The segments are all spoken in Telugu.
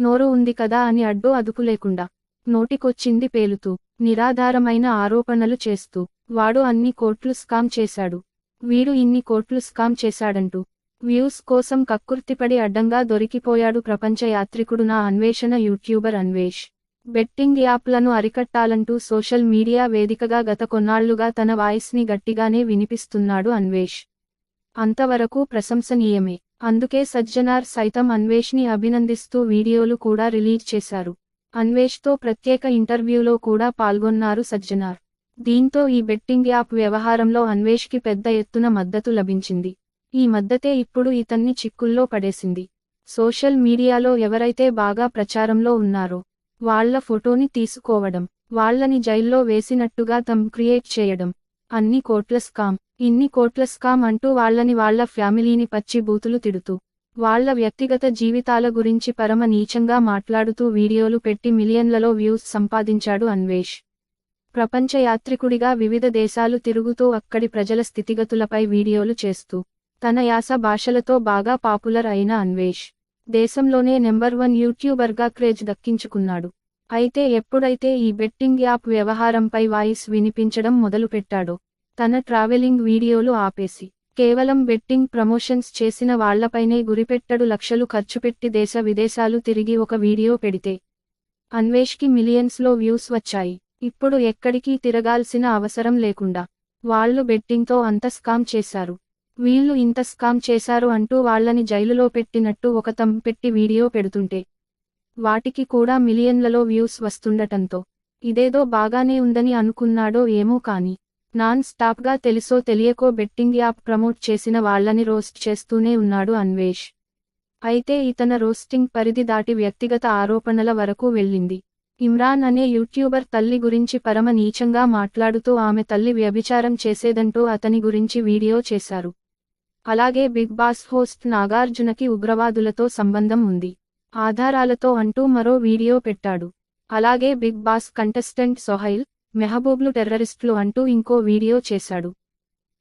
నోరు ఉంది కదా అని అడ్డు అదుపు లేకుండా నోటికొచ్చింది పేలుతూ నిరాధారమైన ఆరోపణలు చేస్తూ. వాడు అన్ని కోట్లు స్కామ్ చేశాడు. వీడు ఇన్ని కోట్లు స్కామ్ చేశాడంటూ. వ్యూస్ కోసం కక్కుర్తిపడి అడ్డంగా దొరికిపోయాడు ప్రపంచ యాత్రికుడు నా అన్వేషణ యూట్యూబర్ అన్వేష్. బెట్టింగ్ యాప్లను అరికట్టాలంటూ సోషల్ మీడియా వేదికగా గత కొన్నాళ్ళుగా తన వాయిస్ని గట్టిగానే వినిపిస్తున్నాడు అన్వేష్. అంతవరకు ప్రశంసనీయమే. అందుకే సజ్జనార్ సైతం అన్వేష్ని అభినందిస్తూ వీడియోలు కూడా రిలీజ్ చేశారు. అన్వేష్తో ప్రత్యేక ఇంటర్వ్యూలో కూడా పాల్గొన్నారు సజ్జనార్. దీంతో ఈ బెట్టింగ్ యాప్ వ్యవహారంలో అన్వేష్కి పెద్ద ఎత్తున మద్దతు లభించింది. ఈ మద్దతే ఇప్పుడు ఇతన్ని చిక్కుల్లో పడేసింది. సోషల్ మీడియాలో ఎవరైతే బాగా ప్రచారంలో ఉన్నారో వాళ్ళ ఫోటోని తీసుకోవడం వాళ్ళని జైల్లో వేసినట్టుగా తమ్ క్రియేట్ చేయడం అన్ని కోట్ల స్కామ్ ఇన్ని కోట్ల స్కామ్ అంటూ వాళ్ళని వాళ్ళ ఫ్యామిలీని పచ్చి బూతులు తిడుతూ వాళ్ళ వ్యక్తిగత జీవితాల గురించి పరమ నీచంగా మాట్లాడుతూ వీడియోలు పెట్టి మిలియన్లలో వ్యూస్ సంపాదించాడు అన్వేష్. ప్రపంచ యాత్రికుడిగా వివిధ దేశాలు తిరుగుతూ అక్కడి ప్రజల స్థితిగతులపై వీడియోలు చేస్తూ తన యాస భాషలతో బాగా పాపులర్ అయిన అన్వేష్ దేశంలోనే నెంబర్ వన్ యూట్యూబర్గా క్రేజ్ దక్కించుకున్నాడు. అయితే ఎప్పుడైతే ఈ బెట్టింగ్ యాప్ వ్యవహారంపై వాయిస్ వినిపించడం మొదలుపెట్టాడో తన ట్రావెలింగ్ వీడియోలు ఆపేసి కేవలం బెట్టింగ్ ప్రమోషన్స్ చేసిన వాళ్ళపైనే గురిపెట్టడు లక్షలు ఖర్చుపెట్టి దేశ విదేశాలు తిరిగి ఒక వీడియో పెడితే. అన్వేష్కి మిలియన్స్లో వ్యూస్ వచ్చాయి. ఇప్పుడు ఎక్కడికి తిరగాల్సిన అవసరం లేకుండా వాళ్ళు బెట్టింగ్తో అంత స్కామ్ చేశారు. వీళ్ళు ఇంత స్కామ్ చేశారు అంటూ వాళ్ళని జైలులో పెట్టినట్టు ఒక తం పెట్టి వీడియో పెడుతుంటే వాటికి కూడా మిలియన్లలో వ్యూస్ వస్తుండటంతో. ఇదేదో బాగానే ఉందని అనుకున్నాడో ఏమో కాని నాన్ స్టాప్గా తెలుసో తెలియకో బెట్టింగ్ యాప్ ప్రమోట్ చేసిన వాళ్ళని రోస్ట్ చేస్తూనే ఉన్నాడు అన్వేష్. అయితే ఇతన రోస్టింగ్ పరిధి దాటి వ్యక్తిగత ఆరోపణల వరకు వెళ్ళింది. ఇమ్రాన్ అనే యూట్యూబర్ తల్లి గురించి పరమ నీచంగా మాట్లాడుతూ ఆమె తల్లి వ్యభిచారం చేసేదంటూ అతని గురించి వీడియో చేశారు. అలాగే బిగ్ బాస్ హోస్ట్ నాగార్జునకి ఉగ్రవాదులతో సంబంధం ఉంది. ఆధారాలతో అంటూ మరో వీడియో పెట్టాడు. అలాగే బిగ్ బాస్ కంటెస్టెంట్ సొహైల్ మెహబూబ్లు టెర్రరిస్టులు అంటూ ఇంకో వీడియో చేశాడు.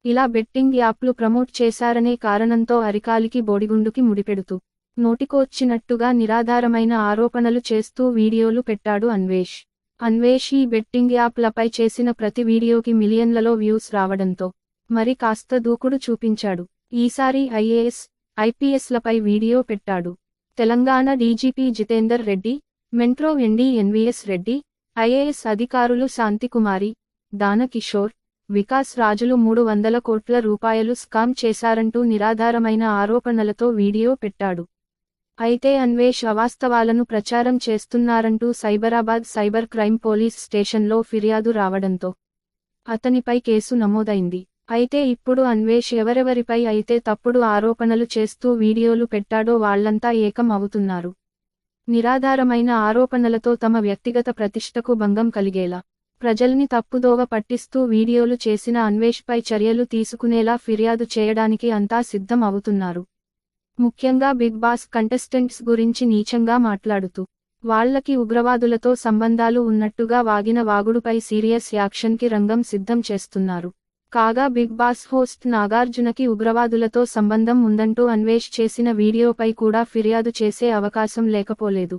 ఇలా బెట్టింగ్ యాప్లు ప్రమోట్ చేశారనే కారణంతో అరికాలికి బోడిగుండుకి ముడిపెడుతూ నోటికొచ్చినట్టుగా నిరాధారమైన ఆరోపణలు చేస్తూ వీడియోలు పెట్టాడు అన్వేష్. అన్వేష్ ఈ బెట్టింగ్ యాప్లపై చేసిన ప్రతి వీడియోకి మిలియన్లలో వ్యూస్ రావడంతో మరి కాస్త దూకుడు చూపించాడు. ఈసారి ఐఏఎస్ ఐపీఎస్లపై వీడియో పెట్టాడు. Telangana DGP Jitender Reddy metro MD NVS Reddy IAS అధికారులు శాంతికుమారి దానకిషోర్ వికాస్ రాజులు మూడు వందల కోట్ల రూపాయలు స్కామ్ చేశారంటూ నిరాధారమైన ఆరోపణలతో వీడియో పెట్టాడు. అయితే అన్వేష్ అవాస్తవాలను ప్రచారం చేస్తున్నారంటూ సైబరాబాద్ సైబర్ క్రైమ్ పోలీస్ స్టేషన్లో ఫిర్యాదు రావడంతో అతనిపై కేసు నమోదైంది. అయితే ఇప్పుడు అన్వేష్ ఎవరెవరిపై అయితే తప్పుడు ఆరోపణలు చేస్తూ వీడియోలు పెట్టాడో వాళ్ళంతా ఏకం అవుతున్నారు. నిరాధారమైన ఆరోపణలతో తమ వ్యక్తిగత ప్రతిష్టకు భంగం కలిగేలా ప్రజల్ని తప్పుదోవ పట్టిస్తూ వీడియోలు చేసిన అన్వేష్పై చర్యలు తీసుకునేలా ఫిర్యాదు చేయడానికి అంతా సిద్ధం అవుతున్నారు. ముఖ్యంగా బిగ్ బాస్ కంటెస్టెంట్స్ గురించి నీచంగా మాట్లాడుతూ వాళ్ళకి ఉగ్రవాదులతో సంబంధాలు ఉన్నట్టుగా వాగిన వాగుడుపై సీరియస్ యాక్షన్కి రంగం సిద్ధం చేస్తున్నారు. కాగా బిగ్ బాస్ హోస్ట్ నాగార్జునకి ఉగ్రవాదులతో సంబంధం ఉందంటూ అన్వేష్ చేసిన వీడియోపై కూడా ఫిర్యాదు చేసే అవకాశం లేకపోలేదు.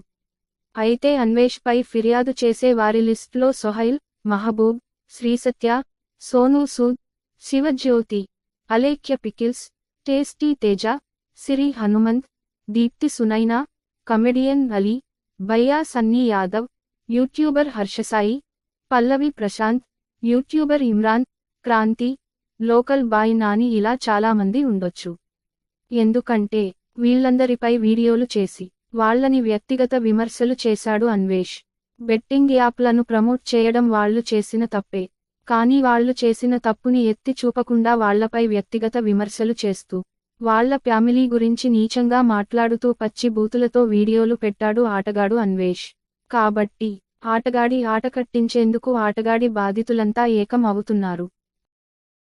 అయితే అన్వేష్ పై ఫిర్యాదు చేసే వారి లిస్టులో Sohail Mehboob Srisatya Sonu Sood Shivajyothi Alekhya pickles tasty Teja Siri Hanumanth Deepthi Sunaina comedian Ali భయ్యా Sunny Yadav YouTuber Harshasai Pallavi Prashanth YouTuber Imran Kranti local boy Nani ఇలా చాలామంది ఉండొచ్చు. ఎందుకంటే వీళ్ళందరిపై వీడియోలు చేసి వాళ్ళని వ్యక్తిగత విమర్శలు చేశాడు అన్వేష్. బెట్టింగ్ యాప్లను ప్రమోట్ చేయడం వాళ్ళు చేసిన తప్పే. కానీ వాళ్ళు చేసిన తప్పుని ఎత్తి చూపకుండా వాళ్ళపై వ్యక్తిగత విమర్శలు చేస్తూ వాళ్ళ ఫ్యామిలీ గురించి నీచంగా మాట్లాడుతూ పచ్చి బూతులతో వీడియోలు పెట్టాడు ఆటగాడు అన్వేష్. కాబట్టి ఆటగాడి ఆట కట్టించేందుకు ఆటగాడి బాధితులంతా ఏకం అవుతున్నారు